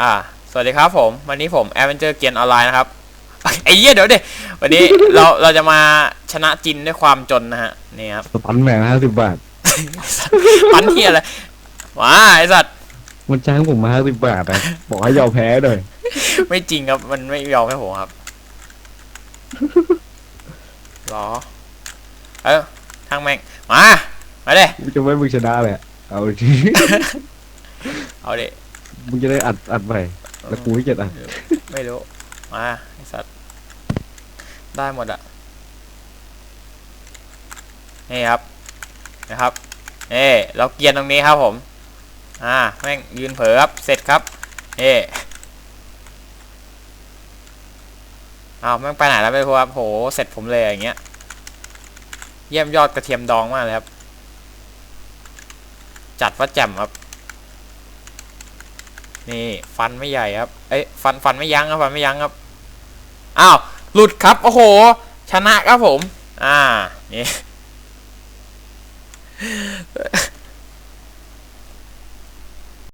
อ่า สวัสดีครับผม วันนี้ผม Adventure เกียนออนไลน์นะครับไอ้เหี้ยเดี๋ยวดิวันนี้เราเราจะมาชนะจินด้วยความจนนะฮะนี่ครับสตันแมนห้าสิบบาทปันเทียอะไรว้าไอสัตว์มันจ้างผมมาห้าสิบบาทอะบอกให้ยอมแพ้หน่อยไม่จริงครับมันไม่ยอมให้ผมครับรอ เออทางแม่งมา มาเด้กูจะไม่มึงชนะเลยอะเอาดิเอาเด้ มึงจะได้อัดอัดไปแล้วกูไม่เก็ตอัดไม่รู้ มาไอสัตว์ ได้หมดอะ นี่ครับ นะครับ เอ้เราเกียนตรงนี้ครับผม อ่า แม่งยืนเผลอครับ เสร็จครับ เอ้อ้าวแม่งไปไหนแล้วไม่รู้ครับโห เสร็จผมเลยอย่างเงี้ย เยี่ยมยอดกระเทียมดองมากเลยครับ จัดว่าแจ่มครับ นี่ฟันไม่ใหญ่ครับ เอ้ยฟันฟันไม่ยั้งครับฟันไม่ยั้งครับ อ้าวหลุดครับโอ้โห ชนะครับผม อ่า นี่